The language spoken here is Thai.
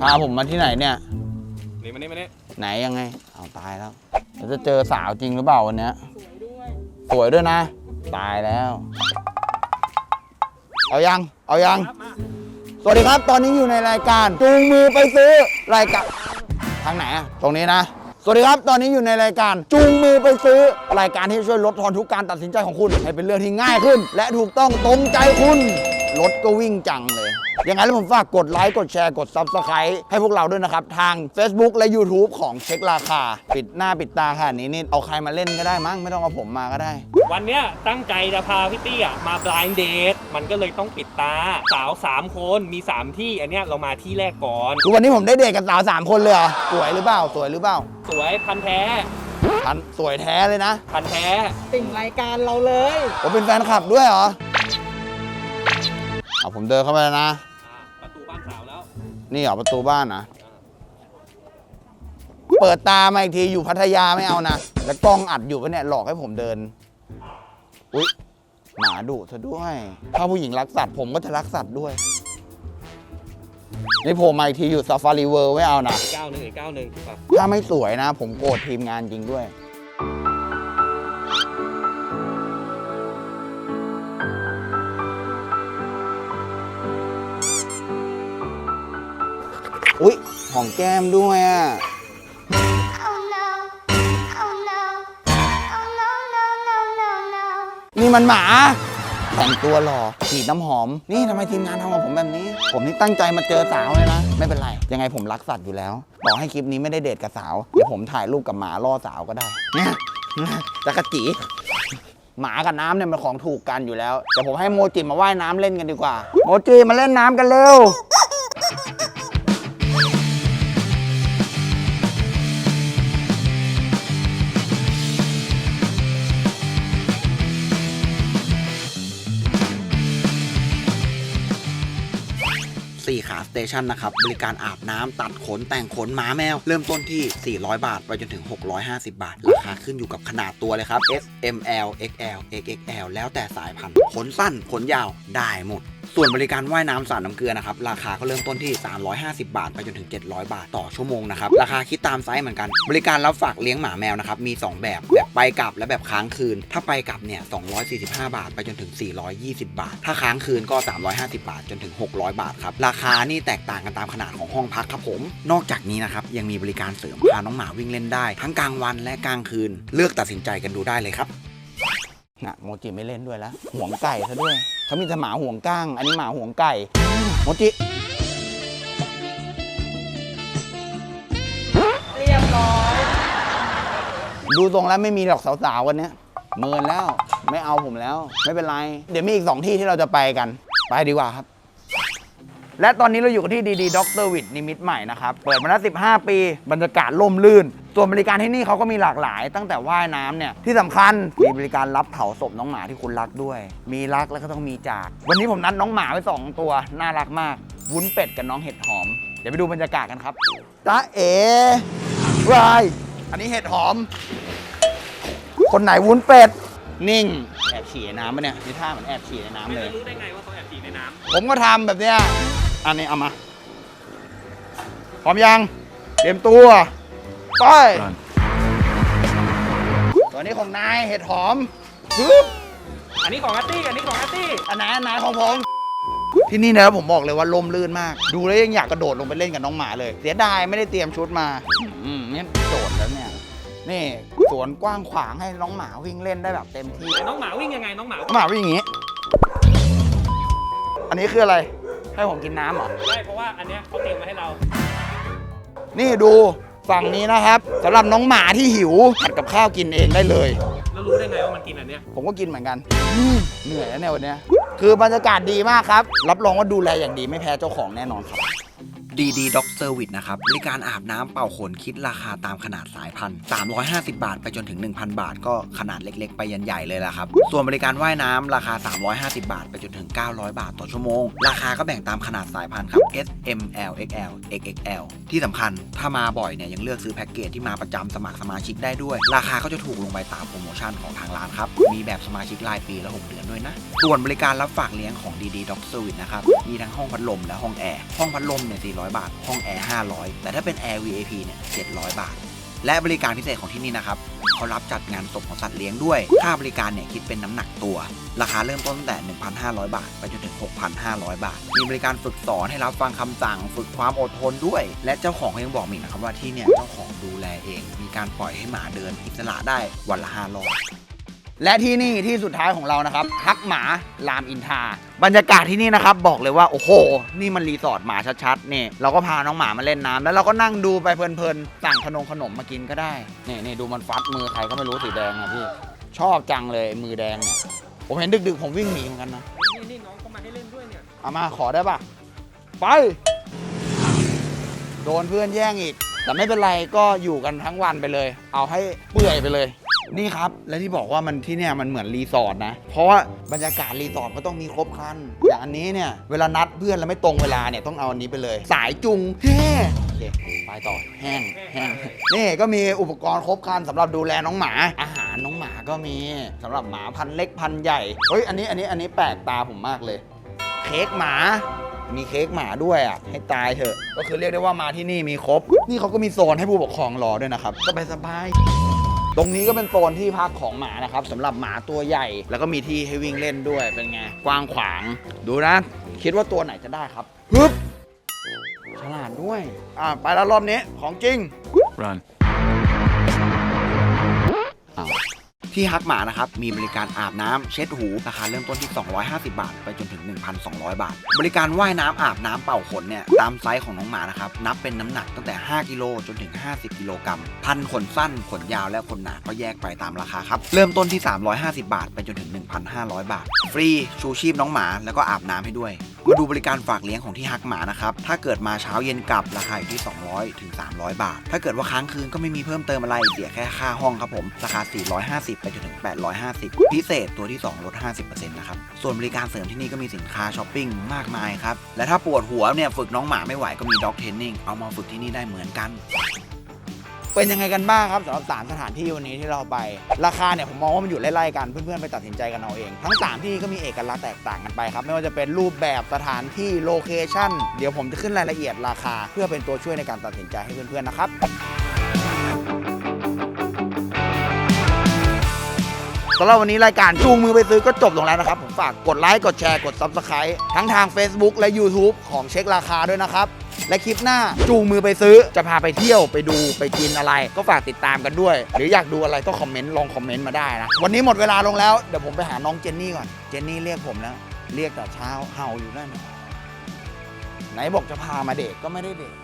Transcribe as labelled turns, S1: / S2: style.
S1: พาผมมาที่ไหนเนี่ย
S2: นี่มานี่มานี่
S1: ไหนยังไงเอาตายแล้วเราจะเจอสาวจริงหรือเปล่าวันเนี้ยสวยด้วยนะ ตายแล้ว เอายัง เอายัง
S2: ครับมา
S1: สวัสดีครับ ตอนนี้อยู่ในรายการจูงมือไปซื้อรายการทางไหนอะตรงนี้นะ สวัสดีครับ ตอนนี้อยู่ในรายการจูงมือไปซื้อรายการที่ช่วยลดทอนทุกการตัดสินใจของคุณ ให้เป็นเรื่องที่ง่ายขึ้น และถูกต้องตรงใจคุณ รถก็วิ่งจังเลยยังไงแล้วผมฝากกดไลค์กดแชร์กด Subscribe ให้พวกเราด้วยนะครับ ทาง Facebook และ YouTube ของเช็คราคา ปิดหน้าปิดตาขนาดนี้นี่เอาใครมาเล่นก็ได้มั้งไม่ต้องเอาผมมาก็ได้
S2: วันเนี้ยตั้งใจจะพาพี่ตี้อะมา blind date มันก็เลยต้องปิดตาสาว 3 คนมี 3 ที่อันเนี้ยเรามาที่แรกก่อน
S1: คือวันนี้ผมได้เดทกับสาวสามคนเลยเหรอสวยหรือเปล่าสวยหรือเปล่า
S2: สวยพันธุ์แท้
S1: ทันสวยแท้เลยนะ
S2: พันธุ์แท้
S3: ติ่งรายการเราเลย
S1: ผมเป็นแฟนคลับด้วยเหรอ เอาผมเดินเข้าไปแล้วนะ
S2: อ่าประตูบ้านสาวแล้ว
S1: นี่เหรอประตูบ้านนะ เปิดตามาอีกทีอยู่พัทยาไม่เอานะ แล้วกล้องอัดอยู่ปะเนี่ยหลอกให้ผมเดิน อุ๊ย หมาดุซะด้วย ถ้าผู้หญิงรักสัตว์ผมก็จะรักสัตว์ด้วย นี่ผมมาอีกทีอยู่ซาฟารีเวิร์ไม่เอานะ
S2: อีกก้าวหนึ่งอีกก้าวหนึ่งแบบ
S1: ถ้าไม่สวยนะ ผมโกรธทีมงานจริงด้วย อุ๊ยหอมแก้มด้วยอะ
S4: Oh no. Oh no. Oh no, no, no, no, no.
S1: นี่มันหมาแต่งตัวหล่อฉีดน้ำหอม นี่ทำไมทีมงานทำกับผมแบบนี้ ผมนี่ตั้งใจมาเจอสาวเลยนะ ไม่เป็นไร ยังไงผมรักสัตว์อยู่แล้ว ต่อให้คลิปนี้ไม่ได้เดทกับสาว เดี๋ยวผมถ่ายรูปกับหมาล่อสาวก็ได้เนี่ยจักรจีหมากับน้ำเนี่ยมันของถูกกันอยู่แล้วเดี๋ยวผมให้โมจิมาว่ายน้ำเล่นกันดีกว่า โมจิมาเล่นน้ำกันเร็ว 4 ขาสเตชันนะครับ บริการอาบน้ำตัดขนแต่งขนหมาแมว เริ่มต้นที่ 400 บาท ไปจนถึง 650 บาท ราคาขึ้นอยู่กับขนาดตัวเลยครับ S M L X L X X L แล้วแต่สายพันธุ์ขนสั้นขนยาวได้หมด ส่วนบริการว่ายน้ำสาดน้ำเกลือนะครับ ราคาก็เริ่มต้นที่ 350 บาท ไปจนถึง 700 บาทต่อชั่วโมงนะครับ ราคาคิดตามไซส์เหมือนกัน บริการรับฝากเลี้ยงหมาแมวนะครับ มี 2 แบบ แบบไปกลับและแบบค้างคืน ถ้าไปกลับเนี่ย 245 บาท ไปจนถึง 420 บาท ถ้าค้างคืนก็ 350 บาท จนถึง 600 บาทครับ ราคานี่แตกต่างกันตามขนาดของห้องพักครับผม นอกจากนี้นะครับ ยังมีบริการเสริมพาน้องหมาวิ่งเล่นได้ ทั้งกลางวันและกลางคืน เลือกตัดสินใจกันดูได้เลยครับ นะโมจิไม่เล่นด้วยแล้วห่วงไก่ซะด้วยเขามีแต่หมาห่วงก้าง อันนี้หมาห่วงไก่โมจิ
S3: เรียบร้อย
S1: ดูตรงแล้วไม่มีหรอกสาวๆวันเนี้ยเมินแล้วไม่เอาผมแล้ว ไม่เป็นไร เดี๋ยวมีอีกสองที่ที่เราจะไปกัน ไปดีกว่าครับ และตอนนี้เราอยู่กันที่ดีดีด็อกเตอร์วิดนิมิตใหม่นะครับ เปิดมาแล้ว 15 ปี บรรยากาศล่มลื่น ส่วนบริการที่นี่เขาก็มีหลากหลาย ตั้งแต่ว่ายน้ำเนี่ย ที่สำคัญมีบริการรับเผาศพน้องหมาที่คุณรักด้วย มีรักแล้วก็ต้องมีจาก วันนี้ผมนัดน้องหมาไว้สองตัว น่ารักมาก วุ้นเป็ดกับน้องเห็ดหอม เดี๋ยวไปดูบรรยากาศกันครับจ้าเอ๋วายอันนี้เห็ดหอม คนไหนวุ้นเป็ด นิ่ง แอบฉี่ในน้ำปะเนี่ยนี่ท่าเหมือนแอบฉี่ในน้ำ
S2: ไม่
S1: เลย
S2: รู้ได้ไงว่าเขาแอบฉี่ในน้
S1: ผมก็ทำแบบเนี้ย อันนี้เอามาพร้อมยังเตรียมตัวไปตัวนี้ของนายเห็ดหอมปึ๊บำ
S2: อันนี้ของอาร์ตี้อันนี้ของอาร์ตี้
S1: อันไหนอันไหนของผมที่นี่นะครับผมบอกเลยว่าลมลื่นมาก ดูแล้วยังอยากกระโดดลงไปเล่นกับน้องหมาเลย เสียดายไม่ได้เตรียมชุดมา อืมนี่โดดแล้วเนี่ยนี่สวนกว้างขวางให้น้องหมาวิ่งเล่นได้แบบเต็มที่
S2: น้องหมาวิ่งยังไงน้องหมา
S1: น้องหมาวิ่งอย่างนี้ อันนี้คืออะไร ให้ผมกินน้ำเหรอ
S2: ได้เพราะว่าอันเนี้ยเขาเตรียมมาให้เรา
S1: นี่ดูฝั่งนี้นะครับสำหรับน้องหมาที่หิวผัดกับข้าวกินเองได้เลย
S2: แล้วรู้ได้ไงว่ามันกินอันเนี้ย
S1: ผมก็กินเหมือนกันอืมเหนื่อยแล้วเนี่ยวันเนี้ยคือบรรยากาศดีมากครับ รับรองว่าดูแลอย่างดีไม่แพ้เจ้าของแน่นอนครับ ดีดีด็อกเซอร์วิสนะครับ บริการอาบน้ำเป่าขนคิดราคาตามขนาดสายพันธุ์350 บาท ไปจนถึง 1,000 บาท ก็ขนาดเล็ก ๆ ไปยันใหญ่เลยละครับ ส่วนบริการว่ายน้ำราคา 350 บาท ไปจนถึง 900 บาทต่อชั่วโมง ราคาก็แบ่งตามขนาดสายพันธุ์ครับ S M L X L X X L ที่สำคัญถ้ามาบ่อยเนี่ยยังเลือกซื้อแพ็กเกจที่มาประจำสมัครสมาชิกได้ด้วย ราคาก็จะถูกลงไปตามโปรโมชั่นของทางร้านครับมีแบบสมาชิกรายปีและ6เดือนด้วยนะ ส่วนบริการรับฝากเลี้ยงของดีดีด็อกเซอร์วิสนะครับมีทั้งห้องพัดลมและห้องแอร์ห้องพัดลมเนี่ย400 600 บาท ห้องแอร์500 แต่ถ้าเป็นแอร์ VIP เนี่ย700 บาท และบริการพิเศษของที่นี่นะครับเขารับจัดงานศพของสัตว์เลี้ยงด้วย ค่าบริการเนี่ยคิดเป็นน้ำหนักตัว ราคาเริ่มต้นตั้งแต่ 1,500 บาท ไปจนถึง 6,500 บาท มีบริการฝึกสอนให้รับฟังคำสั่ง ฝึกความอดทนด้วย และเจ้าของยังบอกมีกนะครับว่าที่เนี่ยเจ้าของดูแลเอง มีการปล่อยให้หมาเดินอิสระได้วันละ5รอบ และที่นี่ที่สุดท้ายของเรานะครับฮักหมาลามอินทา บรรยากาศที่นี่นะครับบอกเลยว่าโอ้โห นี่มันรีสอร์ทหมาชัดๆนี่เราก็พาน้องหมามาเล่นน้ำแล้วเราก็นั่งดูไปเพลินๆสั่งขนมขนมมากินก็ได้นี่นี่ดูมันฟัดมือใครก็ไม่รู้สีแดงนะพี่ชอบจังเลยมือแดงเนี่ยผมเห็นดึกๆผมวิ่งหนีเหมือนกันนะ
S2: นี่นี่น้องเขามาให้เล่นด้วยเนี่ย
S1: เอามาขอได้ปะไป โดนเพื่อนแย่งอีก แต่ไม่เป็นไรก็อยู่กันทั้งวันไปเลย เอาให้เปื่อยไปเลย นี่ครับ และที่บอกว่ามันที่เนี่ยมันเหมือนรีสอร์ทนะ เพราะว่าบรรยากาศรีสอร์ทก็ต้องมีครบครันอย่างอันนี้เนี่ยเวลานัดเพื่อนแล้วไม่ตรงเวลาเนี่ยต้องเอาอันนี้ไปเลย สายจุงเฮ้โอเคไปต่อแห้งแห้งนี่ก็มีอุปกรณ์ครบครันสำหรับดูแลน้องหมา อาหารน้องหมาก็มีสำหรับหมาพันเล็กพันใหญ่เฮ้ยอันนี้อันนี้อันนี้แปลกตาผมมากเลย เค้กหมามีเค้กหมาด้วยอะ ให้ตายเถอะ ก็คือเรียกได้ว่ามาที่นี่มีครบ นี่เขาก็มีโซนให้ผู้ปกครองรอด้วยนะครับสบายสบาย ตรงนี้ก็เป็นโซนที่พักของหมานะครับสำหรับหมาตัวใหญ่ แล้วก็มีที่ให้วิ่งเล่นด้วยเป็นไงกว้างขวาง ดูนะ คิดว่าตัวไหนจะได้ครับฮึบฉลาดด้วย อ่าไปแล้วรอบนี้ของจริง
S5: Run.
S1: ที่ฮักหมานะครับมีบริการอาบน้ำเช็ดหูราคาเริ่มต้นที่ 250 บาท ไปจนถึง 1,200 บาท บริการว่ายน้ำอาบน้ำเป่าขนเนี่ยตามไซส์ของน้องหมานะครับนับเป็นน้ำหนักตั้งแต่ 5 กิโลจนถึง 50 กิโลกรัมพันขนสั้นขนยาวและขนหนาก็แยกไปตามราคาครับเริ่มต้นที่ 350 บาท ไปจนถึง 1,500 บาท ฟรีชูชีพน้องหมาแล้วก็อาบน้ำให้ด้วยมาดูบริการฝากเลี้ยงของที่ฮักหมานะครับ ถ้าเกิดมาเช้าเย็นกลับราคาอยู่ที่ 200ถึง300 บาท ถ้าเกิดว่าค้างคืนก็ไม่มีเพิ่มเติมอะไร เสียแค่ค่าห้องครับผม ราคา 450 ไปจนถึง 850 พิเศษตัวที่ 2 ลด 50%นะครับ ส่วนบริการเสริมที่นี่ก็มีสินค้าช้อปปิ้งมากมายครับ และถ้าปวดหัวเนี่ยฝึกน้องหมาไม่ไหวก็มีด็อกเทรนนิ่งเอามาฝึกที่นี่ได้เหมือนกัน เป็นยังไงกันบ้างครับสำหรับสสถานที่วันนี้ที่เราไป ราคาเนี่ยผมมองว่ามันอยู่ไล่ๆกันเพื่อนๆไปตัดสินใจกันเอาเอง ทั้ง 3 ที่ก็มีเอกลักษณ์แตกต่างกันไปครับไม่ว่าจะเป็นรูปแบบสถานที่โลเคชั่นเดี๋ยวผมจะขึ้นรายละเอียดราคา เพื่อเป็นตัวช่วยในการตัดสินใจให้เพื่อนๆนะครับสำหรับวันนี้รายการจูงมือไปซื้อก็จบลงแล้วนะครับ ผมฝากกดไลค์กดแชร์กด Subscribe ทั้งทาง Facebook และ YouTube ของเช็คราคาด้วยนะครับ และคลิปหน้าจูงมือไปซื้อจะพาไปเที่ยวไปดูไปกินอะไร ก็ฝากติดตามกันด้วย หรืออยากดูอะไรก็คอมเมนต์ลองคอมเมนต์มาได้นะวันนี้หมดเวลาลงแล้วเดี๋ยวผมไปหาน้องเจนนี่ก่อนเจนนี่เรียกผมแล้วเรียกแต่เช้าเห่าอยู่นั่นไหนบอกจะพามาเดทก็ไม่ได้เดท